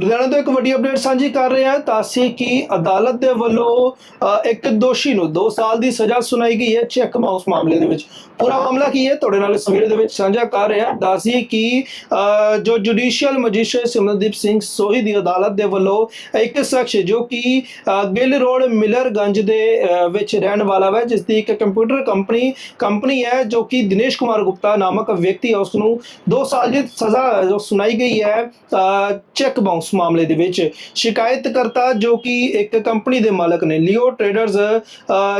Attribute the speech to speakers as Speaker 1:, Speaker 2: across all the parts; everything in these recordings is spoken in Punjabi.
Speaker 1: ਲੁਧਿਆਣਾ ਤੋਂ ਇੱਕ ਵੱਡੀ ਅਪਡੇਟ ਸਾਂਝੀ ਕਰ ਰਹੇ ਹਾਂ। ਤਾਸੀ ਕਿ ਅਦਾਲਤ ਦੇ ਵੱਲੋਂ ਇੱਕ ਦੋਸ਼ੀ ਨੂੰ 2 ਸਾਲ ਦੀ ਸਜ਼ਾ ਸੁਣਾਈ ਗਈ ਹੈ। ਚੈੱਕ ਬਾਉਂਸ ਮਾਮਲੇ ਦੇ ਵਿੱਚ। ਪੂਰਾ ਮਾਮਲਾ ਕੀ ਹੈ? ਤੁਹਾਡੇ ਨਾਲ ਇਸ ਵੀਡੀਓ ਦੇ ਵਿੱਚ ਸਾਂਝਾ ਕਰ ਰਹੇ ਹਾਂ। ਦੱਸੀਏ ਕਿ ਜੋ ਜੁਡੀਸ਼ੀਅਲ ਮੈਜਿਸਟ੍ਰੇਟ ਸਿਮਰਨਦੀਪ ਸਿੰਘ ਸੋਹੀ ਦੀ ਅਦਾਲਤ ਦੇ ਵੱਲੋਂ ਇੱਕ ਸ਼ਖਸ ਜੋ ਕਿ ਗਿੱਲ ਰੋਡ, ਮਿਲਰਗੰਜ ਦੇ ਵਿੱਚ ਰਹਿਣ ਵਾਲਾ ਹੈ ਜਿਸ ਦੀ ਇੱਕ ਕੰਪਿਊਟਰ ਕੰਪਨੀ ਕੰਪਨੀ ਹੈ, ਜੋ ਕਿ ਦਿਨੇਸ਼ ਕੁਮਾਰ ਗੁਪਤਾ ਨਾਮਕ ਵਿਅਕਤੀ ਹੈ। ਉਸ ਨੂੰ 2 ਸਾਲ ਦੀ ਸਜ਼ਾ ਜੋ ਸੁਣਾਈ ਗਈ ਹੈ। ਚੈੱਕ ਬਾਉਂਸ ਮਾਮਲੇ ਦੇ ਵਿੱਚ ਸ਼ਿਕਾਇਤਕਰਤਾ ਜੋ ਕਿ ਇੱਕ ਕੰਪਨੀ ਦੇ ਮਾਲਕ ਨੇ ਲਿਓ ਟ੍ਰੇਡਰਸ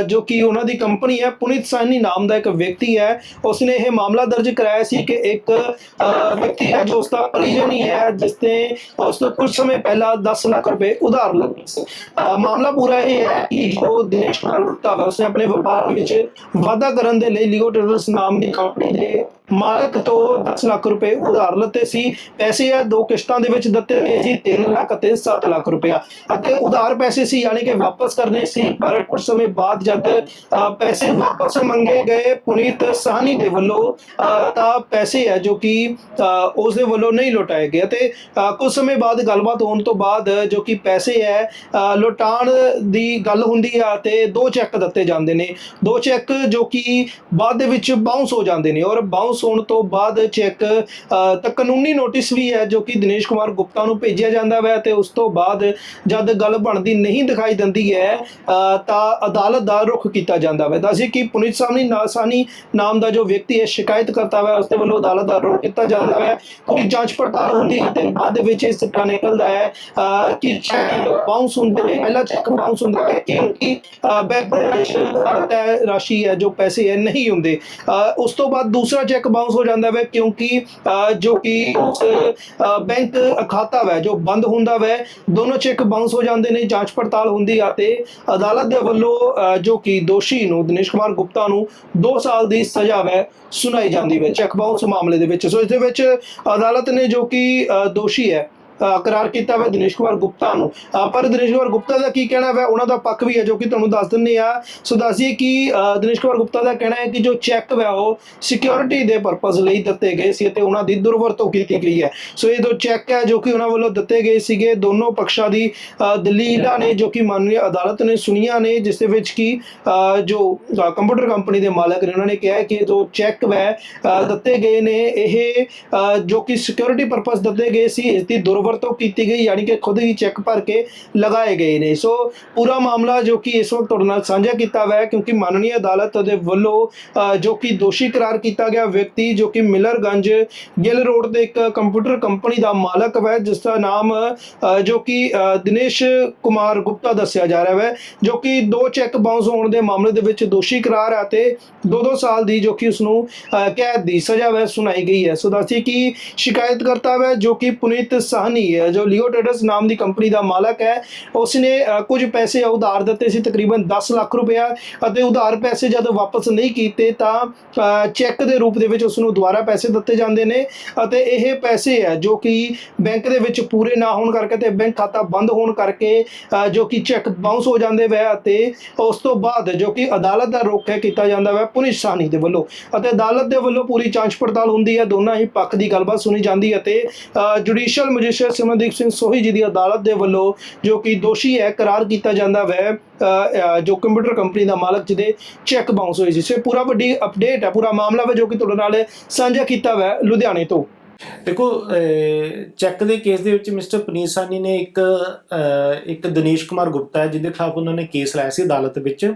Speaker 1: ਜੋ ਕਿ ਉਹਨਾਂ ਦੀ ਕੰਪਨੀ ਹੈ, ਪੁਨੀਤ ਸਾਨੀ ਨਾਮ ਦਾ ਇੱਕ ਵਿਅਕਤੀ ਹੈ, ਉਸਨੇ ਇਹ ਮਾਮਲਾ ਦਰਜ ਕਰਾਇਆ ਸੀ ਕਿ ਇੱਕ ਵਿਅਕਤੀ ਹੈ ਜੋ ਉਸਦਾ ਪਰਿਜਨ ਹੀ ਹੈ ਜਿਸ ਨੇ ਉਸ ਤੋਂ ਕੁਝ ਸਮੇਂ ਪਹਿਲਾਂ 10 ਲੱਖ ਰੁਪਏ ਉਧਾਰ ਲਏ ਸੀ। ਮਾਮਲਾ ਪੂਰਾ ਇਹ ਹੈ ਕਿ ਜੋ ਦਿਨੇਸ਼ ਕੁਮਾਰ ਗੁਪਤਾ ਉਸਨੇ ਆਪਣੇ ਵਪਾਰ ਵਿੱਚ ਵਾਧਾ ਕਰਨ ਦੇ ਲਈ ਲਿਓ ਟ੍ਰੇਡਰਸ ਨਾਮ ਦੀ ਕੰਪਨੀ ਦੇ ਮਾਲਕ ਤੋਂ 10 ਲੱਖ ਰੁਪਏ ਉਧਾਰ ਲਏ ਸੀ। ਪੈਸੇ ਆ ਦੋ ਕਿਸ਼ਤਾਂ ਦੇ ਵਿੱਚ ਦਿੱਤੇ ਗਏ ਸੀ 3 ਲੱਖ ਅਤੇ 7 ਲੱਖ ਰੁਪਇਆ। ਅਤੇ ਉਧਾਰ ਪੈਸੇ ਸੀ ਯਾਨੀ ਕਿ ਵਾਪਸ ਕਰਨੇ ਸੀ ਪਰ ਕੁਝ ਸਮੇਂ ਬਾਅਦ ਜਦ ਪੈਸੇ ਵਾਪਸ ਮੰਗੇ ਗਏ ਪੁਨੀਤ ਸਾਹਨੀ ਦੇ ਵੱਲੋਂ ਤਾਂ ਪੈਸੇ ਹੈ ਜੋ ਕਿ ਅ, ਉਸ ਦੇ ਵੱਲੋਂ ਨਹੀਂ ਲੁਟਾਏ ਗਏ। ਤੇ ਕੁਝ ਸਮੇਂ ਬਾਅਦ ਗੱਲਬਾਤ ਹੋਣ ਤੋਂ ਬਾਅਦ ਜੋ ਕਿ ਪੈਸੇ ਹੈ ਅ, ਲੁਟਾਉਣ ਦੀ ਗੱਲ ਹੁੰਦੀ ਆ ਤੇ ਦੋ ਚੈੱਕ ਦਿੱਤੇ ਜਾਂਦੇ ਨੇ। ਦੋ ਚੈੱਕ ਜੋ ਕਿ ਬਾਅਦ ਦੇ ਵਿੱਚ ਬਾਉਂਸ ਹੋ ਜਾਂਦੇ ਨੇ ਔਰ ਬਾਉਂਸ ਹੋਣ ਤੋਂ ਬਾਅਦ ਚੈੱਕ ਅ, ਤਾਂ ਕਾਨੂੰਨੀ ਨੋਟਿਸ ਵੀ ਹੈ ਜੋ ਕਿ ਦਿਨੇਸ਼ ਕੁਮਾਰ ਗੁਪਤਾ ਨੂੰ ਭੇਜਿਆ ਜਾਂਦਾ ਹੈ ਤੇ ਉਸ ਤੋਂ ਬਾਅਦ ਜਦ ਗੱਲ ਬਣਦੀ ਨਹੀਂ ਦਿਖਾਈ ਦਿੰਦੀ ਹੈ ਤਾਂ ਅਦਾਲਤ ਦਾ ਰੁਖ ਕੀਤਾ ਜਾਂਦਾ ਹੈ ਦੱਸੀ ਕਿ ਪੁਨੀਤ ਸਾਹਮਣੀ ਨਾਸਾਨੀ ਨਾਮ ਦਾ ਜੋ ਵਿਅਕਤੀ ਹੈ ਸ਼ਿਕਾਇਤ ਕਰਤਾ ਹੈ ਉਸ ਦੇ ਵੱਲੋਂ ਅਦਾਲਤ ਦਾ ਰੁਖ ਕੀਤਾ ਜਾਂਦਾ ਹੈ ਕੋਈ ਜਾਂਚ ਪੜਤਾਲ ਹੁੰਦੀ ਹੈ ਤੇ ਬਾਅਦ ਵਿੱਚ ਇਹ ਸਿੱਟਾ ਨਿਕਲਦਾ ਹੈ ਕਿ ਚੈੱਕ ਬਾਉਂਸ ਹੁੰਦੇ ਨੇ ਪਹਿਲਾ ਚੈੱਕ ਬਾਉਂਸ ਹੁੰਦਾ ਹੈ ਕਿਉਂਕਿ ਬੈਂਕ ਦੇ ਰਾਸ਼ੀ ਹੈ ਜੋ ਪੈਸੇ ਹੈ ਨਹੀਂ ਹੁੰਦੇ। ਅ, ਉਸ ਤੋਂ ਬਾਅਦ ਦੂਸਰਾ ਚੈੱਕ ਬਾਉਂਸ ਹੋ ਜਾਂਦਾ ਹੈ ਕਿਉਂਕਿ ਅ, ਜੋ ਕਿ ਬੈਂਕ ਖਾਤਾ ਹੈ ਜੋ ਬੰਦ ਹੁੰਦਾ ਵੈ। ਦੋਨੋਂ ਚੈੱਕ ਬਾਉਂਸ ਹੋ ਜਾਂਦੇ ਨੇ ਜਾਂਚ ਪੜਤਾਲ ਹੁੰਦੀ ਆ ਤੇ ਅਦਾਲਤ ਦੇ ਵੱਲੋਂ ਅ, ਜੋ ਕਿ ਦੋਸ਼ੀ ਨੂੰ ਦਿਨੇਸ਼ ਕੁਮਾਰ ਗੁਪਤਾ ਨੂੰ 2 ਸਾਲ ਦੀ ਸਜ਼ਾ ਵੈ ਸੁਣਾਈ ਜਾਂਦੀ ਹੈ ਚੈੱਕ ਬਾਉਂਸ ਮਾਮਲੇ ਦੇ ਵਿੱਚ। ਸੋ ਇਸ ਦੇ ਵਿੱਚ ਅਦਾਲਤ ਨੇ ਜੋ ਕਿ ਅ, ਦੋਸ਼ੀ ਹੈ ਕਰਾਰ ਕੀਤਾ ਹੈ ਦਿਨੇਸ਼ ਕੁਮਾਰ ਗੁਪਤਾ ਨੂੰ। ਪਰ ਦਿਨੇਸ਼ ਕੁਮਾਰ ਗੁਪਤਾ ਦਾ ਕੀ ਕਹਿਣਾ ਹੈ ਉਹਨਾਂ ਦਾ ਪੱਖ ਵੀ ਹੈ ਜੋ ਕਿ ਤੁਹਾਨੂੰ ਦੱਸ ਦਿੰਨੇ ਆ ਸੋ ਦੱਸੀਏ ਕਿ ਦਿਨੇਸ਼ ਕੁਮਾਰ ਗੁਪਤਾ ਦਾ ਕਹਿਣਾ ਹੈ ਕਿ ਜੋ ਚੈੱਕ ਹੈ ਉਹ ਸਿਕਿਉਰਿਟੀ ਦੇ ਪਰਪਸ ਲਈ ਦਿੱਤੇ ਗਏ ਸੀ ਤੇ ਉਹਨਾਂ ਦੀ ਦੁਰਵਰਤੋਂ ਕੀਤੀ ਗਈ ਹੈ। ਸੋ ਇਹ ਦੋ ਚੈੱਕ ਹੈ ਜੋ ਕਿ ਉਹਨਾਂ ਵੱਲੋਂ ਦਿੱਤੇ ਗਏ ਸੀਗੇ। ਦੋਨੋਂ ਪੱਖਾਂ ਦੀ ਦਲੀਲਾਂ ਨੇ ਜੋ ਕਿ ਮਾਨਵੀ ਅਦਾਲਤ ਨੇ ਸੁਣੀਆਂ ਨੇ, ਜਿਸ ਦੇ ਵਿੱਚ ਕਿ ਜੋ ਕੰਪਿਊਟਰ ਕੰਪਨੀ ਦੇ ਮਾਲਕ ਨੇ, ਉਹਨਾਂ ਨੇ ਕਿਹਾ ਹੈ ਕਿ ਜੋ ਚੈੱਕ ਹੈ ਦਿੱਤੇ ਗਏ ਨੇ। ਇਹ ਜੋ ਕਿ ਸਿਕਿਉਰਿਟੀ ਪਰਪਸ ਦਿੱਤੇ ਗਏ ਸੀ, ਇਸ ਦੀ ਦੁਰਵਰਤੋਂ ਕੀਤੀ ਗਈ, ਯਾਨੀ ਕਿ ਖੁਦ ਹੀ ਚੈੱਕ ਭਰ ਕੇ ਲਗਾਏ ਗਏ ਨੇ। ਸੋ ਪੂਰਾ ਮਾਮਲਾ ਜੋ ਕਿ ਇਸ ਵਕਤ ਤੁਹਾਡੇ ਨਾਲ ਸਾਂਝਾ ਕੀਤਾ ਹੋਇਆ ਹੈ, ਕਿਉਂਕਿ ਮਾਨਨੀय ਅਦਾਲਤ ਦੇ ਵੱਲੋਂ ਜੋ ਕਿ ਦੋਸ਼ੀ ਕਰਾਰ ਕੀਤਾ ਗਿਆ ਵਿਅਕਤੀ, ਜੋ ਕਿ ਮਿਲਰਗੰਜ ਗਿੱਲ ਰੋਡ ਤੇ ਇੱਕ ਕੰਪਿਊਟਰ ਕੰਪਨੀ ਦਾ ਮਾਲਕ ਹੈ, ਜਿਸ ਦਾ ਨਾਮ ਜੋ ਕਿ ਦਿਨੇਸ਼ ਕੁਮਾਰ ਗੁਪਤਾ ਦੱਸਿਆ ਜਾ ਰਿਹਾ ਹੈ, ਜੋ ਕਿ ਦੋ ਚੈੱਕ ਬਾਉਂਸ ਹੋਣ ਦੇ ਮਾਮਲੇ ਦੇ ਵਿੱਚ ਦੋਸ਼ੀ ਕਰਾਰ ਹੈ ਤੇ 2-2 ਸਾਲ ਦੀ ਜੋ ਕਿ ਉਸ ਨੂੰ ਕੈਦ ਦੀ ਸਜ਼ਾ ਹੈ ਸੁਣਾਈ ਗਈ ਹੈ। ਸੋ ਦੱਸੀ ਕਿ ਸ਼ਿਕਾਇਤਕਰਤਾ ਹੈ ਜੋ ਕਿ ਪੁਨੀਤ ਸਾਹਨ ਹੈ। ਜੋ ਲਿਓ ਟ੍ਰੇਡਰਸ ਨਾਮ ਦੀ ਕੰਪਨੀ ਦਾ ਮਾਲਕ ਹੈ ਉਸਨੇ ਅ, ਕੁਝ ਪੈਸੇ ਉਧਾਰ ਦਿੱਤੇ ਸੀ ਤਕਰੀਬਨ 10 ਲੱਖ ਰੁਪਇਆ ਅਤੇ ਉਧਾਰ ਪੈਸੇ ਜਦੋਂ ਵਾਪਸ ਨਹੀਂ ਕੀਤੇ ਤਾਂ ਚੈੱਕ ਦੇ ਰੂਪ ਦੇ ਵਿੱਚ ਉਸ ਨੂੰ ਦੁਬਾਰਾ ਪੈਸੇ ਦਿੱਤੇ ਜਾਂਦੇ ਨੇ ਅਤੇ ਇਹ ਪੈਸੇ ਹੈ ਜੋ ਕਿ ਬੈਂਕ ਦੇ ਵਿੱਚ ਪੂਰੇ ਨਾ ਹੋਣ ਕਰਕੇ ਤੇ ਬੈਂਕ ਖਾਤਾ ਬੰਦ ਹੋਣ ਕਰਕੇ ਜੋ ਕਿ ਚੈੱਕ ਬਾਉਂਸ ਹੋ ਜਾਂਦੇ ਵੈ ਅਤੇ ਉਸ ਤੋਂ ਬਾਅਦ ਜੋ ਕਿ ਅਦਾਲਤ ਦਾ ਰੁਖ ਹੈ ਕੀਤਾ ਜਾਂਦਾ ਵੈ ਪੁਲਿਸ ਸਾਨੀ ਦੇ ਵੱਲੋਂ। ਅਤੇ ਅਦਾਲਤ ਦੇ ਵੱਲੋਂ ਪੂਰੀ ਜਾਂਚ ਪੜਤਾਲ ਹੁੰਦੀ ਹੈ ਦੋਨਾਂ ਹੀ ਪੱਖ ਦੀ ਗੱਲਬਾਤ ਸੁਣੀ ਜਾਂਦੀ ਹੈ ਤੇ ਜੁਡੀਸ਼ੀਅਲ ਮੈਜਿਸਟਰੇਟ ਸਿਮਰਨਦੀਪ ਸਿੰਘ ਸੋਹੀ ਜੀ ਦੀ ਅਦਾਲਤ ਦੇ ਵੱਲੋਂ, ਜੋ ਕਿ ਦੋਸ਼ੀ ਹੈ, ਕਰਾਰ ਕੀਤਾ ਜਾਂਦਾ ਵੈ। ਜੋ ਕੰਪਿਊਟਰ ਕੰਪਨੀ ਦਾ ਮਾਲਕ ਜਿਹਦੇ ਚੈੱਕ ਬਾਉਂਸ ਹੋਏ ਸੀ। ਪੂਰਾ ਵੱਡੀ ਅਪਡੇਟ ਹੈ, ਪੂਰਾ ਮਾਮਲਾ ਵਾ, ਜੋ ਕਿ ਤੁਹਾਡੇ ਨਾਲ ਸਾਂਝਾ ਕੀਤਾ ਵੈ, ਲੁਧਿਆਣੇ ਤੋਂ।
Speaker 2: ਦੇਖੋ ਚੈੱਕ ਦੇ ਕੇਸ ਦੇ ਵਿੱਚ ਮਿਸਟਰ ਪਨੀਰ ਸਾਨੀ ਨੇ ਇੱਕ ਇੱਕ ਦਿਨੇਸ਼ ਕੁਮਾਰ ਗੁਪਤਾ ਹੈ, ਜਿਹਦੇ ਖਿਲਾਫ ਉਹਨਾਂ ਨੇ ਕੇਸ ਲਾਇਆ ਸੀ ਅਦਾਲਤ ਵਿੱਚ।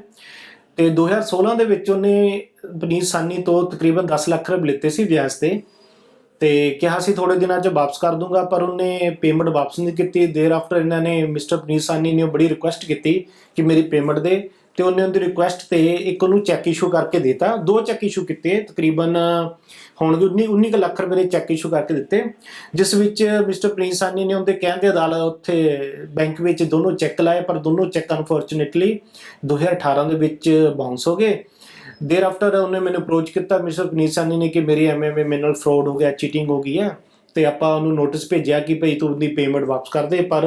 Speaker 2: ਤੇ 2016 ਦੇ ਵਿੱਚ ਉਹਨੇ ਪਨੀਰ ਸਾਨੀ ਤੋਂ ਤਕਰੀਬਨ 10 ਲੱਖ ਰੁਪਏ ਲਿੱਤੇ ਸੀ ਵਿਆਜ ਤੇ। ਤੇ ਕਿਹਾ ਸੀ ਥੋੜੇ ਦਿਨਾਂ 'ਚ ਵਾਪਸ ਕਰ ਦੂੰਗਾ, ਪਰ ਉਹਨੇ ਪੇਮੈਂਟ ਵਾਪਸ ਨਹੀਂ ਕੀਤੀ। ਦੇਰ ਆਫਟਰ ਇਹਨਾਂ ਨੇ ਮਿਸਟਰ ਪਨੀਰ ਸਾਨੀ ਨੇ ਬੜੀ ਰਿਕੁਐਸਟ ਕੀਤੀ ਕਿ ਮੇਰੀ ਪੇਮੈਂਟ ਦੇ, ਤੇ ਉਹਨੇ ਉਹਦੀ ਰਿਕੁਐਸਟ ਤੇ ਇੱਕ ਉਹਨੂੰ ਚੈੱਕ ਇਸ਼ੂ ਕਰਕੇ ਦਿੱਤਾ। ਦੋ ਚੈੱਕ ਇਸ਼ੂ ਕੀਤੇ, ਤਕਰੀਬਨ ਹੋਣਗੇ 19 19 ਕੁ ਲੱਖ ਰੁਪਏ ਦੇ ਚੈੱਕ ਇਸ਼ੂ ਕਰਕੇ ਦਿੱਤੇ, ਜਿਸ ਵਿੱਚ ਮਿਸਟਰ ਪ੍ਰਿੰਸ ਸਾਨੀ ਨੇ ਉਹਦੇ ਕਹਿਣ ਦੇ ਅਦਾਲਤ ਉੱਥੇ ਬੈਂਕ ਵਿੱਚ ਦੋਨੋਂ ਚੈੱਕ ਲਾਏ, ਪਰ ਦੋਨੋਂ ਚੈੱਕ ਅਨਫੋਰਚੂਨੇਟਲੀ 2018 ਦੇ ਵਿੱਚ ਬਾਉਂਸ ਹੋ ਗਏ। ਦੇਰ ਆਫਟਰ ਉਹਨੇ ਮੈਨੂੰ ਅਪਰੋਚ ਕੀਤਾ ਮਿਸਟਰ ਪ੍ਰਿੰਸ ਸਾਨੀ ਨੇ ਕਿ ਮੇਰੀ ਐਮਐਮਏ ਮੇਰੇ ਨਾਲ ਫਰਾਡ ਹੋ ਗਿਆ ਚੀਟਿੰਗ ਹੋ ਗਈ ਹੈ। ਤੇ ਆਪਾਂ ਉਹਨੂੰ ਨੋਟਿਸ ਭੇਜਿਆ ਕਿ ਭਈ ਤੂੰ ਉਹਦੀ ਪੇਮੈਂਟ ਵਾਪਸ ਕਰ ਦੇ, ਪਰ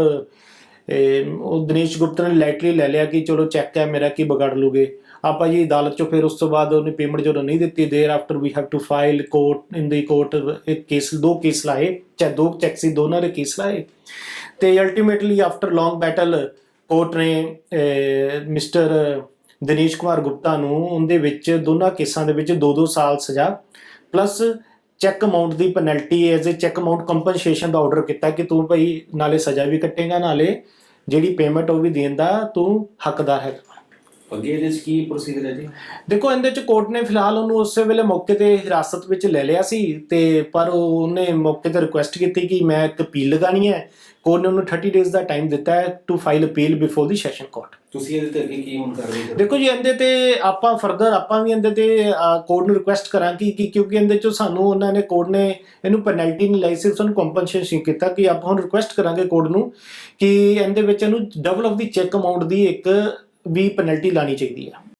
Speaker 2: ਉਹ ਦਿਨੇਸ਼ ਗੁਪਤਾ ਨੇ ਲਾਈਟਲੀ ਲੈ ਲਿਆ ਕਿ ਚਲੋ ਚੈੱਕ ਹੈ ਮੇਰਾ ਕੀ ਵਿਗਾੜ ਲੂਗੇ। ਆਪਾਂ ਜੀ ਅਦਾਲਤ ਚੋਂ ਫਿਰ ਉਸ ਤੋਂ ਬਾਅਦ ਉਹਨੇ ਪੇਮੈਂਟ ਜਦੋਂ ਨਹੀਂ ਦਿੱਤੀ thereafter we have to file court in the court ਇੱਕ ਕੇਸ ਦੋ ਕੇਸ ਲਾਏ, ਚਾਹੇ ਦੋ ਚੈੱਕ ਸੀ, ਦੋਨਾਂ ਦੇ ਕੇਸ ਲਾਏ। ਤੇ ultimately after long battle court ਨੇ ਮਿਸਟਰ ਦਿਨੇਸ਼ ਕੁਮਾਰ ਗੁਪਤਾ ਨੂੰ, ਉਹਦੇ ਵਿੱਚ ਦੋਨਾਂ ਕੇਸਾਂ ਦੇ ਵਿੱਚ 2-2 ਸਾਲ ਸਜ਼ਾ plus cheque amount the penalty as a cheque amount compensation the order ਕੀਤਾ ਕਿ ਤੂੰ ਭਾਈ ਨਾਲੇ ਸਜ਼ਾ ਵੀ ਕੱਟੇਗਾ, ਨਾਲੇ ਜਿਹੜੀ ਪੇਮੈਂਟ ਉਹ ਵੀ ਦੇਣ ਦਾ ਤੂੰ ਹੱਕਦਾਰ ਹੈ
Speaker 3: ਅੱਗੇ ਇਹਦੇ 'ਚ ਕੀ ਪ੍ਰੋਸੀਜਰ ਹੈ ਜੀ?
Speaker 2: ਦੇਖੋ ਇਹਦੇ ਚ ਕੋਰਟ ਨੇ ਫਿਲਹਾਲ ਉਹਨੂੰ ਉਸੇ ਵੇਲੇ ਮੌਕੇ ਤੇ ਹਿਰਾਸਤ ਵਿੱਚ ਲੈ ਲਿਆ ਸੀ ਤੇ ਪਰ ਉਹ- ਉਹਨੇ ਮੌਕੇ ਤੇ ਰਿਕੁਐਸਟ ਕੀਤੀ ਕਿ ਮੈਂ ਇੱਕ ਅਪੀਲ ਲਗਾਣੀ ਹੈ। ਕੋਰਟ ਨੇ ਉਹਨੂੰ 30 ਡੇਜ਼ ਦਾ ਟਾਈਮ ਦਿੱਤਾ ਹੈ to file appeal before the session court
Speaker 3: ਤੁਸੀਂ ਇਹਦੇ ਤੇ ਅੱਗੇ ਕੀ ਹੁਣ ਕਾਰਵਾਈ ਕਰੋਗੇ
Speaker 2: ਦੇਖੋ ਜੀ ਇਹਦੇ ਤੇ ਆਪਾਂ ਫਰਦਰ ਆਪਾਂ ਵੀ ਇਹਦੇ ਤੇ ਕੋਰਟ ਨੂੰ ਰਿਕੁਐਸਟ ਕਰਾਂਗੇ ਕਿ ਕਿਉਂਕਿ ਇਹਦੇ ਚੋਂ ਸਾਨੂੰ ਉਹਨਾਂ ਨੇ ਕੋਰਟ ਨੇ ਇਹਨੂੰ ਪੈਨਲਟੀ ਨਹੀਂ ਲਾਈ ਸਿਰਫ ਸਾਨੂੰ ਕੰਪਨਸੇਸ਼ਨ ਕੀਤਾ ਕਿ ਆਪਾਂ ਹੁਣ ਰਿਕੁਐਸਟ ਕਰਾਂਗੇ ਕੋਰਟ ਨੂੰ ਕਿ ਇਹਦੇ ਵਿੱਚ ਇਹਨੂੰ double of the cheque amount ਦੀ ਇੱਕ ਵੀ ਪੈਨਲਟੀ ਲਾਣੀ ਚਾਹੀਦੀ ਹੈ